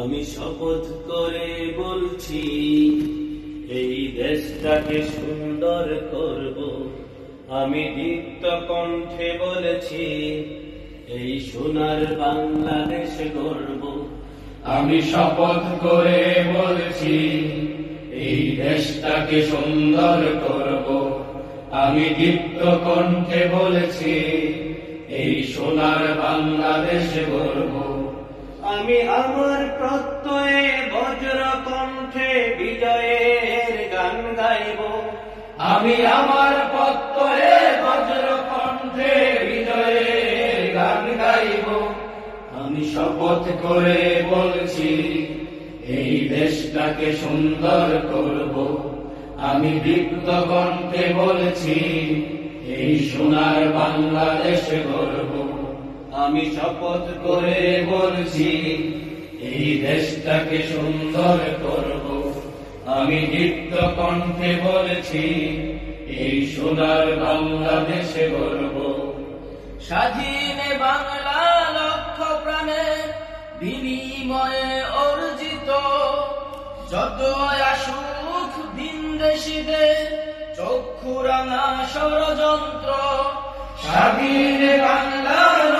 আমি শপথ করে বলছি, এই দেশটাকে সুন্দর করব। আমি দীপ্ত কণ্ঠে বলেছি, এই সোনার বাংলাদেশ গর্ব আমি শপথ করে বলছি, এই দেশটাকে সুন্দর করব। আমি দীপ্ত কণ্ঠে বলেছি, এই সোনার বাংলাদেশ গর্ব আমি আমার প্রত্যয়ে বজ্র কণ্ঠে বিজয়ের গান গাইব। আমি আমার প্রত্যয়ে বজ্র কণ্ঠে বিজয়ের গান গাইব। আমি শপথ করে বলছি, এই দেশটাকে সুন্দর করব। আমি দীপ্ত কণ্ঠে বলছি, এই সোনার বাংলাদেশ গর্ব আমি শপথ করে বলছি, এই দেশটাকে সুন্দর করব। আমি দীপ্ত কণ্ঠে বলছি, এই সোনার বাংলাদেশ গর্ব। স্বাধীনে বাংলা লক্ষ প্রাণে বিনিময়ে অর্জিত। যত আসুক ভিনদেশীদের চক্ষুরাঙা ষড়যন্ত্র, স্বাধীন লক্ষ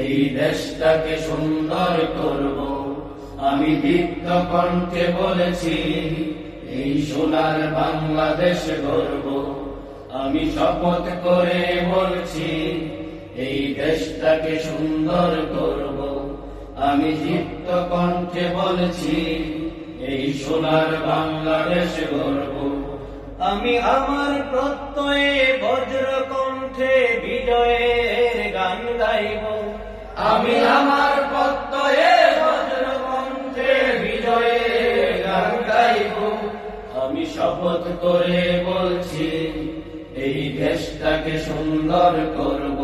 এই দেশটাকে সুন্দর করব। আমি দীপ্ত কণ্ঠে বলেছি, এই সোনার বাংলাদেশ গর্ব আমি শপথ করে বলছি, এই দেশটাকে সুন্দর করব। আমি দীপ্ত কণ্ঠে বলছি, এই সোনার বাংলাদেশ গর্ব আমি আমার প্রত্যয়ে বজ্র কণ্ঠে বিজয়ের গান গাইব। আমি আমার বিজয়ে গান গাইব। আমি শপথ করে বলছি, এই দেশটাকে সুন্দর করব।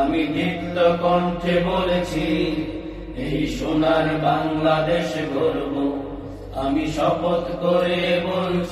আমি কণ্ঠে বলেছি, এই সোনার বাংলাদেশ গর্ব আমি শপথ করে বলছি